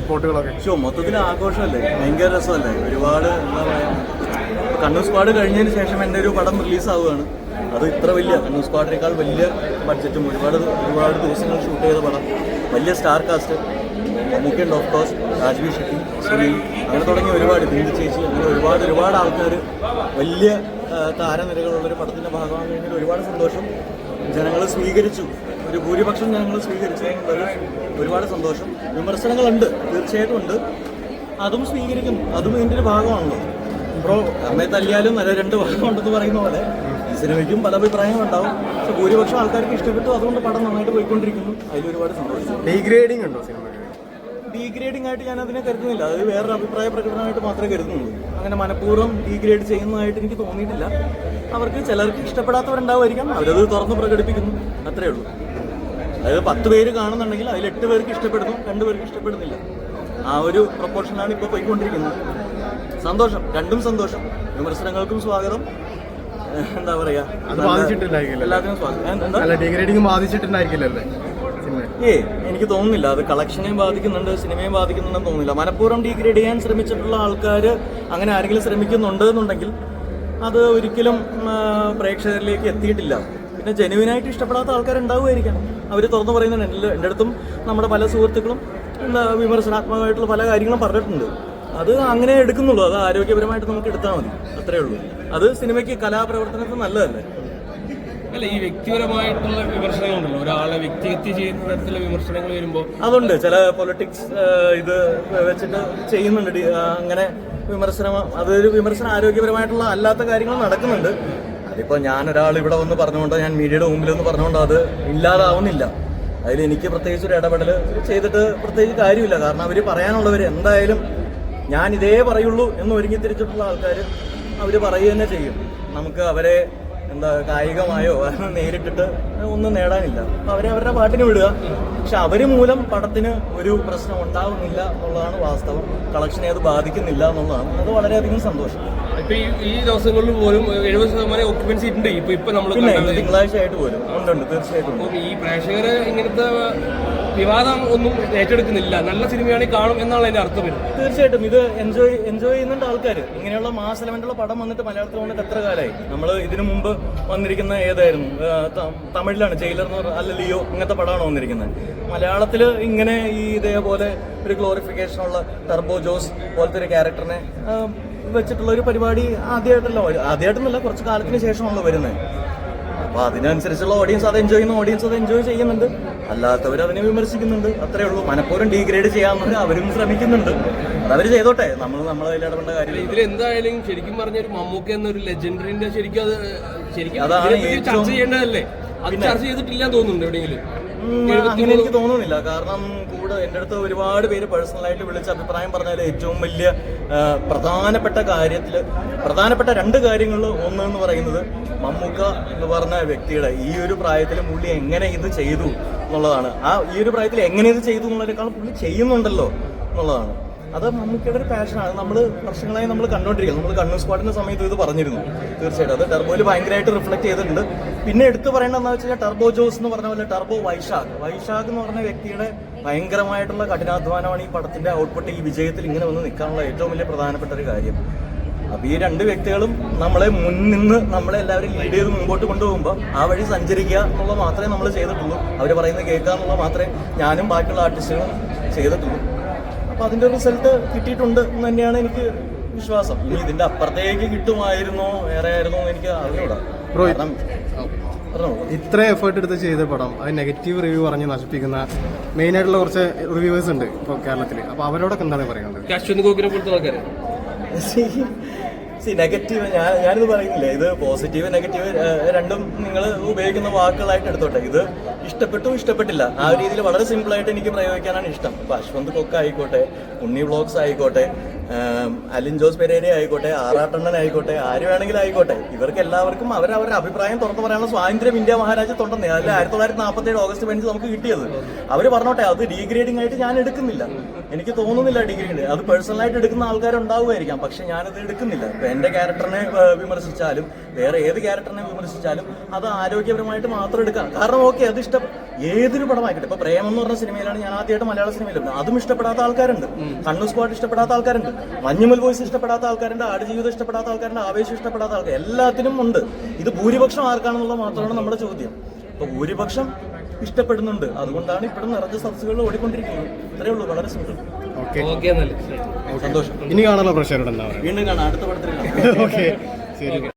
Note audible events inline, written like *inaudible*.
റിപ്പോർട്ടുകളൊക്കെ? Show മൊത്തത്തിൽ ആഘോഷമല്ലേ? ഭയങ്കര രസമല്ലേ? ഒരുപാട് എന്താ പറയുക കണ്ണൂർ സ്ക്വാഡ് കഴിഞ്ഞതിന് ശേഷം എന്റെ ഒരു പടം റിലീസ് ആവുകയാണ് അത് ഇത്ര വലിയ കണ്ണൂർ സ്ക്വാഡിനേക്കാൾ വലിയ ബഡ്ജറ്റും ഒരുപാട് ഒരുപാട് ദിവസങ്ങൾ ഷൂട്ട് ചെയ്ത പടം. വലിയ സ്റ്റാർ കാസ്റ്റ്. മമ്മൂക്കയുണ്ട് ഓഫ് കോഴ്സ് രാജ്വി ഷെട്ടി സുനിൽ. അങ്ങനെ തുടങ്ങിയ ഒരുപാട് ബിന്ദു ചേച്ചി അങ്ങനെ ഒരുപാട് ഒരുപാട് ആൾക്കാർ വലിയ താരനിരകളുള്ളൊരു പടത്തിന്റെ ഭാഗമാണ് കഴിഞ്ഞാൽ ഒരുപാട് സന്തോഷം ജനങ്ങൾ സ്വീകരിച്ചു. ഒരു ഭൂരിപക്ഷം ജനങ്ങൾ സ്വീകരിച്ചു ഒരുപാട് സന്തോഷം. വിമർശനങ്ങളുണ്ട് തീർച്ചയായിട്ടും ഉണ്ട്. അതും സ്വീകരിക്കും അതും ഇതിന്റെ ഒരു ഭാഗമാണല്ലോ. ബ്രോ അമ്മയെ തല്ലിയാലും നല്ല രണ്ട് ഭാഗമുണ്ടെന്ന് പറയുന്ന പോലെ സിനിമയ്ക്കും പല അഭിപ്രായങ്ങളും ഉണ്ടാവും. പക്ഷെ ഭൂരിപക്ഷം ആൾക്കാർക്ക് ഇഷ്ടപ്പെട്ടു. അതുകൊണ്ട് പടം നന്നായിട്ട് പോയിക്കൊണ്ടിരിക്കുന്നു. അതിൽ ഒരുപാട് സന്തോഷം. ഡീഗ്രേഡിംഗ് ഉണ്ടോ സിനിമയ്ക്ക്? ഡീഗ്രേഡിംഗ് ആയിട്ട് ഞാൻ അതിനെ കരുതുന്നില്ല. അത് വേറൊരു അഭിപ്രായ പ്രകടനമായിട്ട് മാത്രമേ കരുതുന്നുള്ളൂ. അങ്ങനെ മനഃപൂർവം ഡീഗ്രേഡ് ചെയ്യുന്നതായിട്ട് എനിക്ക് തോന്നിയിട്ടില്ല. അവർക്ക് ചിലർക്ക് ഇഷ്ടപ്പെടാത്തവരുണ്ടാവുമായിരിക്കാം. അവരത് തുറന്ന് പ്രകടിപ്പിക്കുന്നു. അത്രേ ഉള്ളൂ. അതായത് പത്ത് പേര് കാണുന്നുണ്ടെങ്കിൽ അതിൽ എട്ട് പേർക്ക് ഇഷ്ടപ്പെടുന്നു രണ്ട് പേർക്ക് ഇഷ്ടപ്പെടുന്നില്ല. ആ ഒരു പ്രൊപ്പോർഷനാണ് ഇപ്പോൾ പോയിക്കൊണ്ടിരിക്കുന്നത്. സന്തോഷം. രണ്ടും സന്തോഷം. വിമർശനങ്ങൾക്കും സ്വാഗതം. എന്താ പറയാ എല്ലാത്തിനും സ്വാഗതം. ബാധിച്ചിട്ടുണ്ടായിരിക്കില്ലല്ലേ? ഏ എനിക്ക് തോന്നുന്നില്ല. അത് കളക്ഷനെയും ബാധിക്കുന്നുണ്ട് സിനിമയും ബാധിക്കുന്നുണ്ടെന്ന് തോന്നുന്നില്ല. മനഃപൂർവം ഡീഗ്രേഡ് ചെയ്യാൻ ശ്രമിച്ചിട്ടുള്ള ആൾക്കാർ അങ്ങനെ ആരെങ്കിലും ശ്രമിക്കുന്നുണ്ട് എന്നുണ്ടെങ്കിൽ അത് ഒരിക്കലും പ്രേക്ഷകരിലേക്ക് എത്തിയിട്ടില്ല. പിന്നെ ജെനുവിനായിട്ട് ഇഷ്ടപ്പെടാത്ത ആൾക്കാരുണ്ടാവുമായിരിക്കാം. അവർ തുറന്നു പറയുന്നുണ്ട് എന്റെ എന്റെ അടുത്തും നമ്മുടെ പല സുഹൃത്തുക്കളും എന്താ വിമർശനാത്മകമായിട്ടുള്ള പല കാര്യങ്ങളും പറഞ്ഞിട്ടുണ്ട്. അത് അങ്ങനെ എടുക്കുന്നുള്ളൂ. അത് ആരോഗ്യപരമായിട്ട് നമുക്ക് എടുത്താൽ മതി. അത്രേ ഉള്ളൂ. അത് സിനിമയ്ക്ക് കലാപ്രവർത്തനത്തിന് നല്ലതല്ലേ? അല്ല ഈ വ്യക്തിപരമായിട്ടുള്ള വിമർശനങ്ങളുണ്ടല്ലോ ഒരാളെ വ്യക്തിഹത്യ ചെയ്യുന്ന തരത്തിലുള്ള വിമർശനങ്ങൾ വരുമ്പോൾ അതുണ്ട്. ചില പൊളിറ്റിക്സ് ഇത് വെച്ചിട്ട് ചെയ്യുന്നുണ്ട്. അങ്ങനെ വിമർശനം അതൊരു വിമർശനം ആരോഗ്യപരമായിട്ടുള്ള അല്ലാത്ത കാര്യങ്ങൾ നടക്കുന്നുണ്ട്. അതിപ്പോൾ ഒരാൾ ഇവിടെ വന്ന് പറഞ്ഞുകൊണ്ട് ഞാൻ മീഡിയയുടെ മുമ്പിൽ ഒന്ന് പറഞ്ഞുകൊണ്ട് അത് ഇല്ലാതാവുന്നില്ല. അതിൽ എനിക്ക് പ്രത്യേകിച്ച് ഒരു ഇടപെടൽ ചെയ്തിട്ട് പ്രത്യേകിച്ച് കാര്യമില്ല. കാരണം അവർ പറയാനുള്ളവർ എന്തായാലും ഞാൻ ഇതേ പറയുള്ളൂ എന്ന് ഒരുങ്ങി തിരിച്ചിട്ടുള്ള ആൾക്കാർ അവർ പറയുക തന്നെ ചെയ്യും. നമുക്ക് അവരെ എന്താ കായികമായോ നേരിട്ടിട്ട് ഒന്നും നേടാനില്ല. അപ്പൊ അവരെ അവരുടെ പാട്ടിന് വിടുക. പക്ഷെ അവർ മൂലം പടത്തിന് ഒരു പ്രശ്നം ഉണ്ടാവുന്നില്ല എന്നുള്ളതാണ് വാസ്തവം. കളക്ഷനെ അത് ബാധിക്കുന്നില്ല എന്നുള്ളതാണ്. അത് വളരെയധികം സന്തോഷം. ഇപ്പൊ ഈ ദിവസങ്ങളിൽ പോലും എഴുപത് ശതമാനം ഓക്യുപൻസി ഉണ്ട്. ഇപ്പൊ ഇപ്പൊ നമ്മൾ തിങ്കളാഴ്ച ആയിട്ട് പോരും ഉണ്ട് തീർച്ചയായിട്ടും. ഈ പ്രേക്ഷകര് ഇങ്ങനത്തെ വിവാദം ഒന്നും ഏറ്റെടുക്കുന്നില്ല. നല്ല സിനിമയാണെങ്കിൽ കാണും എന്നാണ് അതിന്റെ അർത്ഥം വരുന്നത്. തീർച്ചയായിട്ടും. ഇത് എൻജോയ് എൻജോയ് ചെയ്യുന്നുണ്ട് ആൾക്കാർ ഇങ്ങനെയുള്ള മാസ് എലമെന്റുള്ള പടം വന്നിട്ട് മലയാളത്തിൽ വന്നിട്ട് എത്ര കാലമായി? നമ്മൾ ഇതിനു മുമ്പ് വന്നിരിക്കുന്ന ഏതായിരുന്നു? തമിഴിലാണ്. ജയിലർ എന്ന് പറഞ്ഞ അല്ല ലിയോ ഇങ്ങനത്തെ പടമാണ് വന്നിരിക്കുന്നത്. മലയാളത്തിൽ ഇങ്ങനെ ഈ ഇതേപോലെ ഒരു ഗ്ലോറിഫിക്കേഷനുള്ള ടർബോ ജോസ് പോലത്തെ ഒരു ക്യാരക്ടറിനെ വെച്ചിട്ടുള്ള ഒരു പരിപാടി ആദ്യമായിട്ടല്ല ആദ്യമായിട്ടൊന്നുമല്ല കുറച്ച് കാലത്തിന് ശേഷമാണല്ലോ വരുന്നത്. അപ്പൊ അതിനനുസരിച്ചുള്ള ഓഡിയൻസ് അത് എൻജോയ് ചെയ്യുന്ന ഓഡിയൻസ് അത് എൻജോയ് ചെയ്യുന്നുണ്ട്. അല്ലാത്തവർ അതിനെ വിമർശിക്കുന്നുണ്ട്. അത്രേ ഉള്ളൂ. മനഃപൂർവം ഡീഗ്രേഡ് ചെയ്യാമെന്ന് അവരും ശ്രമിക്കുന്നുണ്ട്. അതവർ ചെയ്തോട്ടെ. നമ്മൾ നമ്മളെ ഇടപെടേണ്ട കാര്യം ഇതിൽ എന്തായാലും ശരിക്കും പറഞ്ഞ ഒരു മമ്മൂക്ക എന്നൊരു ലെജൻഡറിന്റെ ശരിക്കും അത് ശരിക്കും അതാണ് ഏറ്റവും- ചർച്ച ചെയ്യേണ്ടതല്ലേ? അത് ചർച്ച ചെയ്തിട്ടില്ല തോന്നുന്നുണ്ട് എവിടെയെങ്കിലും? അങ്ങനെ എനിക്ക് തോന്നുന്നില്ല. കാരണം കൂടെ എന്റെ അടുത്ത് ഒരുപാട് പേര് പേഴ്സണലായിട്ട് വിളിച്ച് അഭിപ്രായം പറഞ്ഞാൽ ഏറ്റവും വലിയ പ്രധാനപ്പെട്ട കാര്യത്തിൽ പ്രധാനപ്പെട്ട രണ്ട് കാര്യങ്ങളിൽ ഒന്ന് എന്ന് പറയുന്നത് മമ്മൂക്ക എന്ന് പറഞ്ഞ വ്യക്തിയുടെ ഈ ഒരു പ്രായത്തിൽ പുള്ളി എങ്ങനെ ഇത് ചെയ്തു എന്നുള്ളതാണ്. ആ ഈ ഒരു പ്രായത്തിൽ എങ്ങനെ ഇത് ചെയ്തു എന്നുള്ളതിനേക്കാളും പുള്ളി ചെയ്യുന്നുണ്ടല്ലോ എന്നുള്ളതാണ്. അത് നമുക്കിടെ ഒരു പാഷനാണ് നമ്മൾ വർഷങ്ങളായി നമ്മൾ കണ്ടുകൊണ്ടിരിക്കുന്നത് നമ്മൾ കണ്ണൂർ സ്ക്വാഡിന്റെ സമയത്ത് ഇത് പറഞ്ഞിരുന്നു. തീർച്ചയായിട്ടും. അത് ടർബോയിൽ ഭയങ്കരമായിട്ട് റിഫ്ലക്ട് ചെയ്തിട്ടുണ്ട്. പിന്നെ എടുത്തു പറയേണ്ടത് എന്താ വെച്ചാൽ ടർബോ ജോസ് എന്ന് പറഞ്ഞ പോലെ ടർബോ വൈശാഖ്. വൈശാഖ് എന്ന് പറഞ്ഞ വ്യക്തിയുടെ ഭയങ്കരമായിട്ടുള്ള കഠിനാധ്വാനമാണ് ഈ പടത്തിന്റെ ഔട്ട്പുട്ട് ഈ വിജയത്തിൽ ഇങ്ങനെ വന്ന് നിൽക്കാനുള്ള ഏറ്റവും വലിയ പ്രധാനപ്പെട്ട ഒരു കാര്യം. അപ്പൊ ഈ രണ്ട് വ്യക്തികളും നമ്മളെ മുൻനിന്ന് നമ്മളെ എല്ലാവരും ലീഡ് ചെയ്ത് മുമ്പോട്ട് കൊണ്ടുപോകുമ്പോൾ ആ വഴി സഞ്ചരിക്കുക എന്നുള്ളത് മാത്രമേ നമ്മൾ ചെയ്തിട്ടുള്ളൂ. അവർ പറയുന്നത് കേൾക്കുക മാത്രമേ ഞാനും ബാക്കിയുള്ള ആർട്ടിസ്റ്റുകളും ചെയ്തിട്ടുള്ളൂ. അപ്പൊ അതിന്റെ റിസൾട്ട് കിട്ടിയിട്ടുണ്ട് എന്ന് തന്നെയാണ് എനിക്ക് വിശ്വാസം. ഇനി ഇതിന്റെ അപ്പുറത്തേക്ക് കിട്ടുമായിരുന്നോ വേറെ ആയിരുന്നോ എന്ന് എനിക്ക് അറിഞ്ഞൂടാ. ബ്രോ. ഇത്ര എഫേർട്ട് എടുത്ത് ചെയ്ത പടം അത് നെഗറ്റീവ് റിവ്യൂ പറഞ്ഞ് നശിപ്പിക്കുന്ന മെയിൻ ആയിട്ടുള്ള കുറച്ച് റിവ്യൂവേഴ്സ് ഉണ്ട് ഇപ്പോൾ കേരളത്തിൽ അപ്പോൾ അവരോടൊക്കെ എന്താണ് പറയുന്നത് *laughs* സി നെഗറ്റീവ് ഞാൻ ഞാനിത് പറയുന്നില്ല? ഇത് പോസിറ്റീവ് നെഗറ്റീവ് രണ്ടും നിങ്ങൾ ഉപയോഗിക്കുന്ന വാക്കുകളായിട്ട് എടുത്തോട്ടെ. ഇത് ഇഷ്ടപ്പെട്ടു ഇഷ്ടപ്പെട്ടില്ല. ആ രീതിയിൽ വളരെ സിമ്പിൾ ആയിട്ട് എനിക്ക് പ്രയോഗിക്കാനാണ് ഇഷ്ടം. ഇപ്പൊ അശ്വന്ത് കൊക്ക ആയിക്കോട്ടെ ഉണ്ണി വ്ളോഗ്സ് ആയിക്കോട്ടെ അലിൻ ജോസ് പെരേര ആയിക്കോട്ടെ ആറാട്ടണ്ണൻ ആയിക്കോട്ടെ ആര് വേണമെങ്കിലും ആയിക്കോട്ടെ. ഇവർക്ക് എല്ലാവർക്കും അവരവരുടെ അഭിപ്രായം തുറന്നു പറയാനുള്ള സ്വാതന്ത്ര്യം ഇന്ത്യ മഹാരാജ്യത്തുണ്ടെന്ന്. അതിൽ ആയിരത്തി തൊള്ളായിരത്തി നാൽപ്പത്തി ഏഴ് ഓഗസ്റ്റ് പതിനഞ്ച് നമുക്ക് കിട്ടിയത്. അവർ പറഞ്ഞോട്ടെ അത് ഡിഗ്രേഡിംഗ് ആയിട്ട് ഞാൻ എടുക്കുന്നില്ല. എനിക്ക് തോന്നുന്നില്ല ഡിഗ്രി അത് പേഴ്സണലായിട്ട് എടുക്കുന്ന ആൾക്കാരുണ്ടാവുമായിരിക്കാം. പക്ഷെ ഞാനത് എടുക്കുന്നില്ല. ഇപ്പം എന്റെ ക്യാരക്ടറിനെ വിമർശിച്ചാലും വേറെ ഏത് ക്യാരക്ടറിനെ വിമർശിച്ചാലും അത് ആരോഗ്യപരമായിട്ട് മാത്രം എടുക്കാം. കാരണം ഓക്കെ അത് ഇഷ്ടം ഏതൊരു പടമായിക്കട്ടെ. ഇപ്പൊ പ്രേമം എന്ന് പറഞ്ഞ സിനിമയിലാണ് ഞാൻ ആദ്യമായിട്ട് മലയാള സിനിമയിലുണ്ട്. അതും ഇഷ്ടപ്പെടാത്ത ആൾക്കാരുണ്ട്. കണ്ണു സ്ക്വാഡ് ഇഷ്ടപ്പെടാത്ത ആൾക്കാരുണ്ട്. മഞ്ഞുമൽ വോയിസ് ഇഷ്ടപ്പെടാത്ത ആൾക്കാരുണ്ട് ആടുജീവിതം ഇഷ്ടപ്പെടാത്ത ആൾക്കാരുണ്ട് ആവേശം ഇഷ്ടപ്പെടാത്ത ആൾക്കാർ എല്ലാത്തിനും ഉണ്ട്. ഇത് ഭൂരിപക്ഷം ആർക്കാണെന്നുള്ളത് മാത്രമാണ് നമ്മുടെ ചോദ്യം. അപ്പൊ ഭൂരിപക്ഷം ഇഷ്ടപ്പെടുന്നുണ്ട്. അതുകൊണ്ടാണ് ഇപ്പോഴും നിറഞ്ഞ സദസ്സുകളിൽ ഓടിക്കൊണ്ടിരിക്കുന്നത്. ഇത്രയേ ഉള്ളൂ. വളരെ സിമ്പിൾ ഓക്കെ ഓക്കെ എന്നല്ലേ സന്തോഷം. ഇനി കാണാനുള്ള പറയുക വീണ്ടും കാണാം. അടുത്ത പടത്തിൽ കാണാം. *laughs*